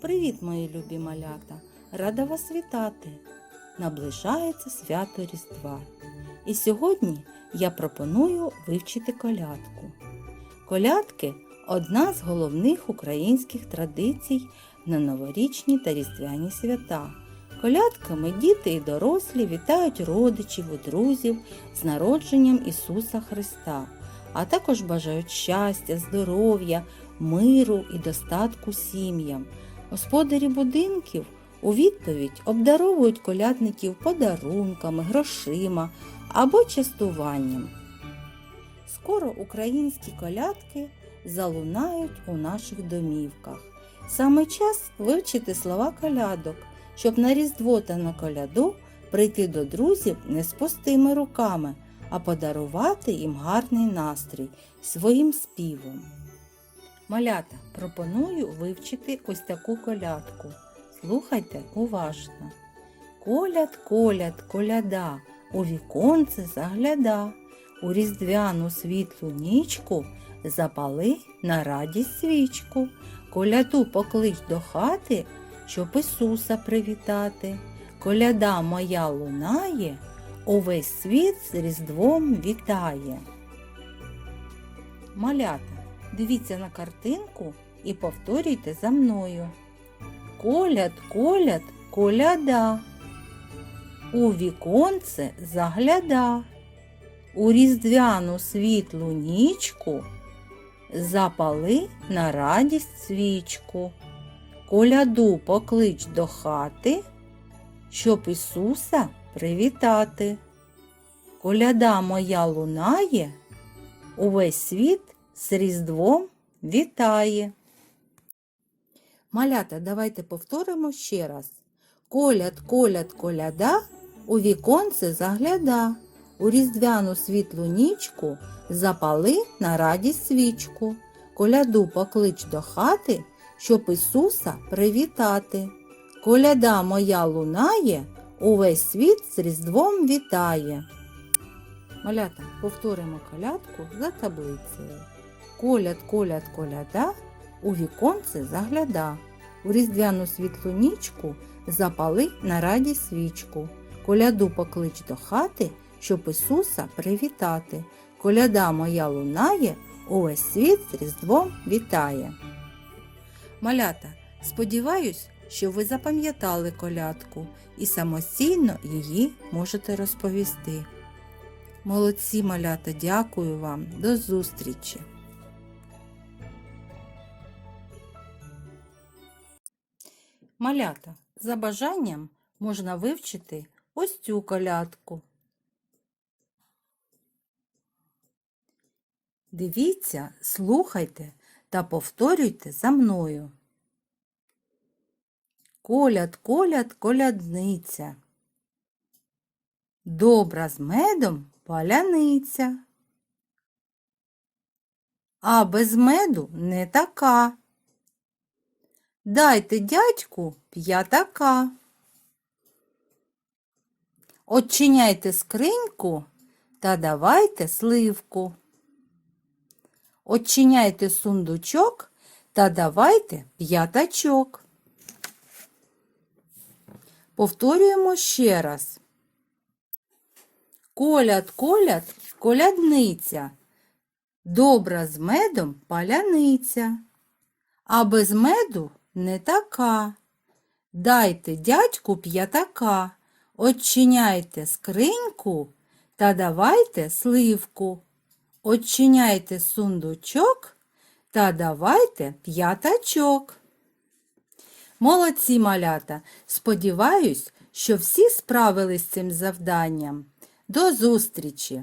Привіт, мої любі малята! Рада вас вітати! Наближається свято Різдва. І сьогодні я пропоную вивчити колядку. Колядки одна з головних українських традицій на новорічні та різдвяні свята. Колядками діти і дорослі вітають родичів і друзів з народженням Ісуса Христа, а також бажають щастя, здоров'я, миру і достатку сім'ям. Господарі будинків у відповідь обдаровують колядників подарунками, грошима або частуванням. Скоро українські колядки залунають у наших домівках. Саме час вивчити слова колядок, щоб на Різдво та на коляду прийти до друзів не з пустими руками, а подарувати їм гарний настрій своїм співом. Малята, пропоную вивчити ось таку колядку. Слухайте уважно. Коляд, коляд, коляда, у віконце загляда, у різдвяну світлу нічку запали на радість свічку, коляду поклич до хати, щоб Ісуса привітати. Коляда моя лунає, увесь світ з Різдвом вітає. Малята, дивіться на картинку і повторюйте за мною. Коляд, коляд, коляда. У віконце загляда. У різдвяну світлу нічку запали на радість свічку. Коляду поклич до хати, щоб Ісуса привітати. Коляда моя лунає, увесь світ з Різдвом вітає. Малята, давайте повторимо ще раз. Коляд, коляд, коляда, у віконце загляда, у різдвяну світлу нічку запали на радість свічку. Коляду поклич до хати, щоб Ісуса привітати. Коляда моя лунає, увесь світ з Різдвом вітає. Малята, повторимо колядку за таблицею. Коляд, коляд, коляда, у віконце загляда. У різдвяну світлу нічку запали на радість свічку. Коляду поклич до хати, щоб Ісуса привітати. Коляда моя лунає, увесь світ з Різдвом вітає. Малята, сподіваюсь, що ви запам'ятали колядку і самостійно її можете розповісти. Молодці малята, дякую вам, до зустрічі! Малята, за бажанням можна вивчити ось цю колядку. Дивіться, слухайте та повторюйте за мною. Коляд, коляд, колядниця. Добра з медом паляниця. А без меду не така. Дайте дядьку п'ятака. Отчиняйте скриньку та давайте сливку. Отчиняйте сундучок та давайте п'ятачок. Повторюємо ще раз. Коляд, коляд, колядниця. Добра з медом паляниця. А без меду не така. Дайте дядьку п'ятака, Отчиняйте скриньку та давайте сливку. Отчиняйте сундучок та давайте п'ятачок. Молодці малята! Сподіваюсь, що всі справились з цим завданням. До зустрічі!